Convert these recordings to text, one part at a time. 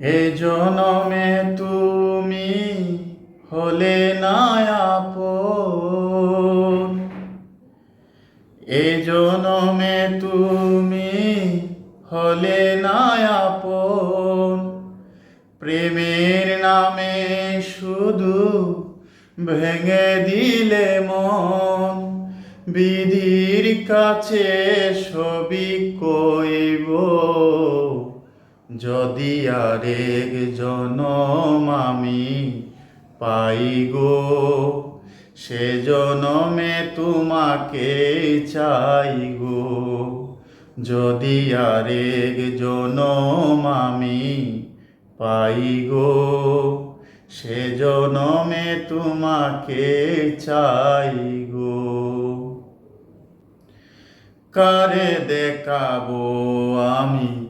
এ জনমে তুমি হলে না আপন এ জনমে তুমি হলে না আপন প্রেমের নামে শুধু ভেঙে দিলে মন। বিধির কাছে সবই কইব। যদি আরেক জনম আমি পাই গো, সে জনমে তোমাকে চাই গো। যদি আরেক জনম আমি পাই গো, সে জনমে তোমাকে চাই গো। কারে দেখাবো আমি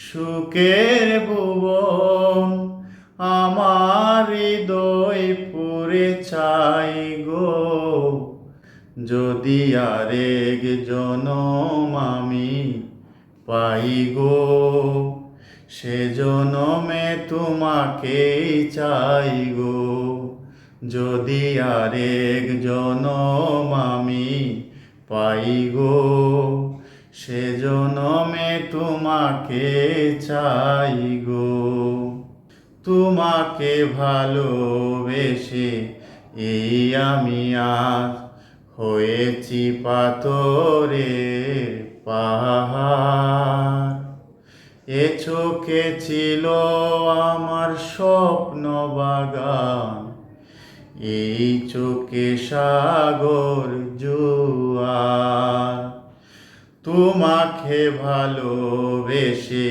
সুখের ভুবন আমার হৃদয় পুরে চাই গো। যদি আরেক জনম আমি পাই গো, সে জনমে তোমাকে চাই গো। যদি আরেক জনম আমি পাই গো, সে জনমে তোমাকে চাই গো। তোমাকে ভালোবেসে এই আমি আজ হয়েছি পাথরের পাহাড়। এ চোখে ছিল আমার স্বপ্ন বাগান, এই চোখে সাগর জুয়ার। তোমাকে ভালোবেসে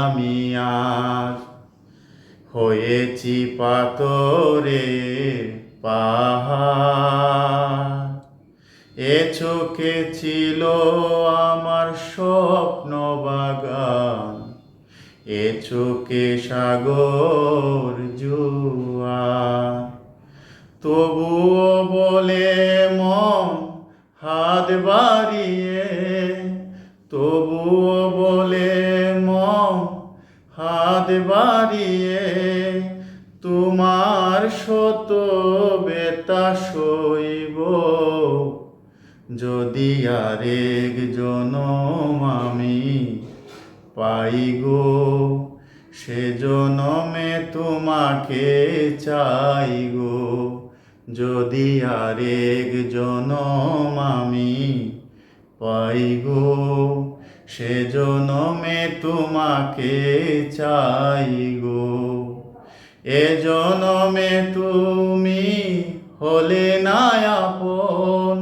আমি আর হয়েছি পাথরের পাহাড়। এ চোখে ছিল আমার স্বপ্ন বাগান, এ চোখে সাগর তবুও বলে মন হাত বাড়িয়ে, তোমার শত বেতা সইব। যদি আরেক জনম আমি পাই গো, সে জনমে তোমাকে চাই গো। যদি আরেক জনম আমি পাই গো, সে জনমে তোমাকে চাই গো। এ জনমে তুমি হলে না আপন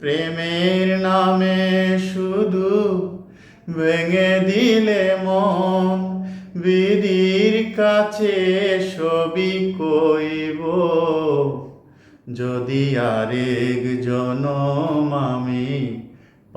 প্রেমের নামে শুধু ভেঙে দিলে মন। বিধির কাছে সবই কইব, যদি আরেক জনম আমি